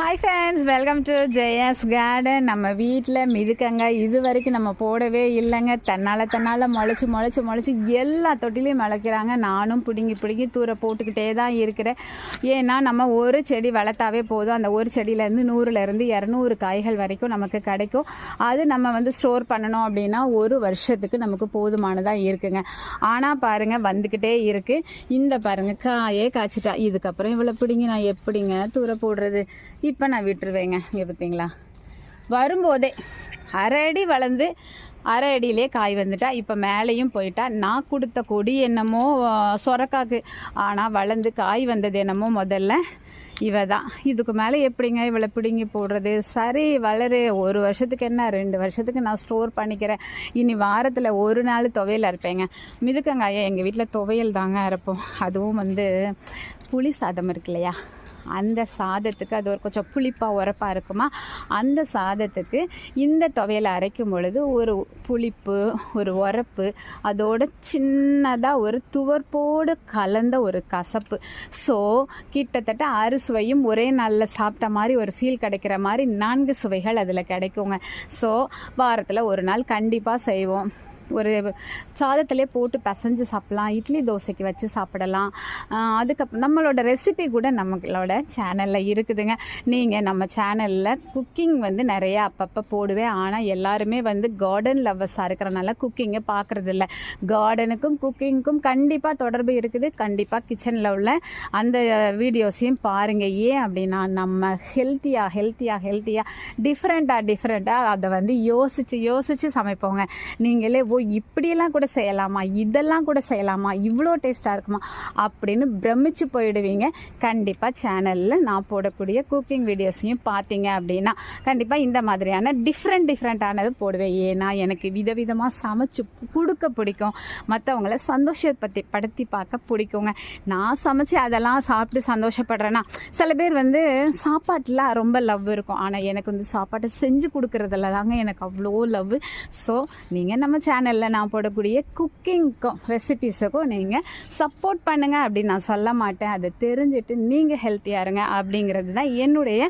Hi friends welcome to Jaya's garden நம்ம வீட்டில் மிதுக்கங்க. இது வரைக்கும் நம்ம போடவே இல்லைங்க. தன்னால் தன்னால் முளைச்சி முளைச்சி முளைச்சி எல்லா தொட்டிலையும் முளைக்கிறாங்க. நானும் பிடுங்கி பிடுங்கி தூர போட்டுக்கிட்டே தான் இருக்கிறேன். ஏன்னா நம்ம ஒரு செடி வளர்த்தாவே போதும். அந்த ஒரு செடியிலேருந்து நூறுலேருந்து இரநூறு காய்கள் வரைக்கும் நமக்கு கிடைக்கும். அது நம்ம வந்து ஸ்டோர் பண்ணணும் அப்படின்னா ஒரு வருஷத்துக்கு நமக்கு போதுமானதாக இருக்குங்க. ஆனால் பாருங்கள் வந்துக்கிட்டே இருக்குது இந்த பாருங்கள் காயே காய்ச்சிட்டா. இதுக்கப்புறம் இவ்வளோ பிடிங்கி நான் எப்படிங்க தூர போடுறது? இப்போ நான் விட்டுருவேங்க. இங்கே பார்த்தீங்களா வரும்போதே அரை அடி வளர்ந்து அரை அடியிலே காய் வந்துட்டா இப்போ மேலேயும் போயிட்டா நான் கொடுத்த கொடி என்னமோ சொரக்காக்கு. ஆனால் வளர்ந்து காய் வந்தது என்னமோ முதல்ல இவ தான் இதுக்கு மேலே எப்படிங்க இவளை பிடுங்கி போடுறது? சரி வளரு. ஒரு வருஷத்துக்கு என்ன? ரெண்டு வருஷத்துக்கு நான் ஸ்டோர் பண்ணிக்கிறேன். இனி வாரத்தில் ஒரு நாள் துவையல் அரைப்பேங்க. மிதுக்கங்காய எங்கள் வீட்டில் துவையல் தாங்க அரைப்போம். அதுவும் வந்து புளி சாதம் இருக்கு இல்லையா? அந்த சாதத்துக்கு அது ஒரு கொஞ்சம் புளிப்பாக உரப்பாக இருக்குமா? அந்த சாதத்துக்கு இந்த துவையலை அரைக்கும் பொழுது ஒரு புளிப்பு ஒரு உரப்பு அதோட சின்னதாக ஒரு துவர்ப்போடு கலந்த ஒரு கசப்பு. ஸோ கிட்டத்தட்ட ஆறு சுவையும் ஒரே நாளில் சாப்பிட்ட மாதிரி ஒரு ஃபீல் கிடைக்கிற மாதிரி நான்கு சுவைகள் அதில் கிடைக்குங்க. ஸோ வாரத்தில் ஒரு நாள் கண்டிப்பாக செய்வோம். ஒரு சாதத்திலே போட்டு பிசைஞ்சு சாப்பிடலாம். இட்லி தோசைக்கு வச்சு சாப்பிடலாம். அதுக்கப்புறம் நம்மளோட ரெசிபி கூட நம்மளோட சேனலில் இருக்குதுங்க. நீங்கள் நம்ம சேனலில் குக்கிங் வந்து நிறைய அப்பப்போ போடுவேன். ஆனால் எல்லாருமே வந்து கார்டன் லவ்வர்ஸாக இருக்கிறனால குக்கிங்கை பார்க்குறதில்ல கார்டனுக்கும் குக்கிங்க்கும் கண்டிப்பாக தொடர்பு இருக்குது. கண்டிப்பாக கிச்சனில் உள்ள அந்த வீடியோஸையும் பாருங்கள் ஏன் அப்படின்னா நம்ம ஹெல்த்தியாக ஹெல்த்தியாக ஹெல்த்தியாக டிஃப்ரெண்ட்டாக டிஃப்ரெண்ட்டாக அதை வந்து யோசித்து யோசித்து சமைப்போங்க. நீங்களே ஓ இப்படியெல்லாம் கூட செய்யலாமா? இதெல்லாம் கூட செய்யலாமா? இவ்வளோ டேஸ்ட்டாக இருக்குமா? அப்படின்னு பிரமிச்சு போயிடுவீங்க. கண்டிப்பாக சேனலில் நான் போடக்கூடிய குக்கிங் வீடியோஸையும் பார்த்தீங்க அப்படின்னா கண்டிப்பாக இந்த மாதிரியான டிஃப்ரெண்ட் டிஃப்ரெண்ட்டானது போடுவேன். ஏன்னா எனக்கு விதவிதமாக சமைச்சு கொடுக்க பிடிக்கும். மற்றவங்கள சந்தோஷப்பத்தி படுத்தி பார்க்க பிடிக்குங்க. நான் சமைச்சு அதெல்லாம் சாப்பிட்டு சந்தோஷப்படுறேன்னா சில பேர் வந்து சாப்பாட்டில் ரொம்ப லவ் இருக்கும். ஆனால் எனக்கு வந்து சாப்பாட்டை செஞ்சு கொடுக்குறதுல தாங்க எனக்கு அவ்வளோ லவ் ஸோ நீங்கள் நம்ம சேனல் சேனலில் நான் போடக்கூடிய குக்கிங்க்கும் ரெசிபீஸுக்கும் நீங்கள் சப்போர்ட் பண்ணுங்கள் அப்படின்னு நான் சொல்ல மாட்டேன். அதை தெரிஞ்சுட்டு நீங்கள் ஹெல்த்தியாக இருங்க அப்படிங்கிறது தான் என்னுடைய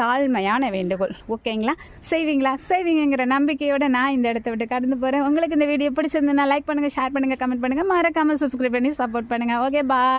தாழ்மையான வேண்டுகோள். ஓகேங்களா? செய்வீங்களா? செய்வீங்கிற நம்பிக்கையோடு நான் இந்த இடத்த விட்டு கடந்து போகிறேன் உங்களுக்கு இந்த வீடியோ பிடிச்சிருந்ததுன்னா லைக் பண்ணுங்கள் ஷேர் பண்ணுங்கள் கமெண்ட் பண்ணுங்கள் மறக்காமல் சப்ஸ்கிரைப் பண்ணி சப்போர்ட் பண்ணுங்கள் ஓகே பா